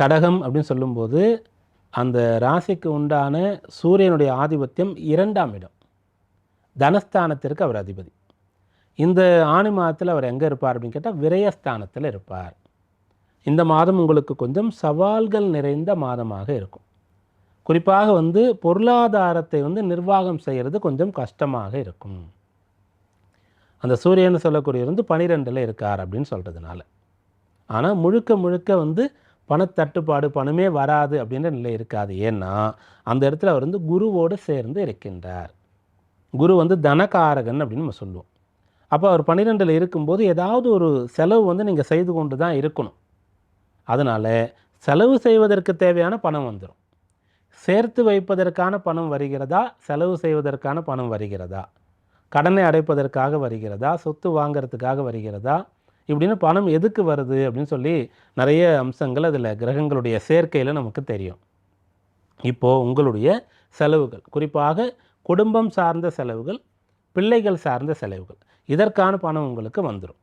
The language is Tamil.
கடகம் அப்படின்னு சொல்லும்போது அந்த ராசிக்கு உண்டான சூரியனுடைய ஆதிபத்தியம் இரண்டாம் இடம். தனஸ்தானத்திற்கு அவர் அதிபதி. இந்த ஆணி மாதத்தில் அவர் எங்கே இருப்பார் அப்படின்னு கேட்டால் விரயஸ்தானத்தில் இருப்பார். இந்த மாதம் உங்களுக்கு கொஞ்சம் சவால்கள் நிறைந்த மாதமாக இருக்கும். குறிப்பாக வந்து பொருளாதாரத்தை வந்து நிர்வாகம் செய்கிறது கொஞ்சம் கஷ்டமாக இருக்கும். அந்த சூரியன் சொல்லக்கூடியவர் வந்து பனிரெண்டில் இருக்கார் அப்படின்னு சொல்கிறதுனால ஆனால் முழுக்க முழுக்க வந்து பணத்தட்டுப்பாடு பணமே வராது அப்படின்ற நிலை இருக்காது. ஏன்னா அந்த இடத்துல அவர் வந்து குருவோடு சேர்ந்து இருக்கின்றார். குரு வந்து தனகாரகன் அப்படின்னு நம்ம சொல்லுவோம். அப்போ அவர் பன்னிரெண்டில் இருக்கும்போது ஏதாவது ஒரு செலவு வந்து நீங்கள் செய்து கொண்டு தான் இருக்கணும். அதனால் செலவு செய்வதற்கு தேவையான பணம் வந்துடும் சேர்த்து வைப்பதற்கான பணம் வருகிறதா? செலவு செய்வதற்கான பணம் வருகிறதா? கடனை அடைப்பதற்காக வருகிறதா? சொத்து வாங்கிறதுக்காக வருகிறதா? இப்படின்னு பணம் எதுக்கு வருது அப்படின்னு சொல்லி நிறைய அம்சங்கள் அதில் கிரகங்களுடைய சேர்க்கையில் நமக்கு தெரியும். இப்போது உங்களுடைய செலவுகள் குறிப்பாக குடும்பம் சார்ந்த செலவுகள் பிள்ளைகள் சார்ந்த செலவுகள் இதற்கான பணம் உங்களுக்கு வந்துடும்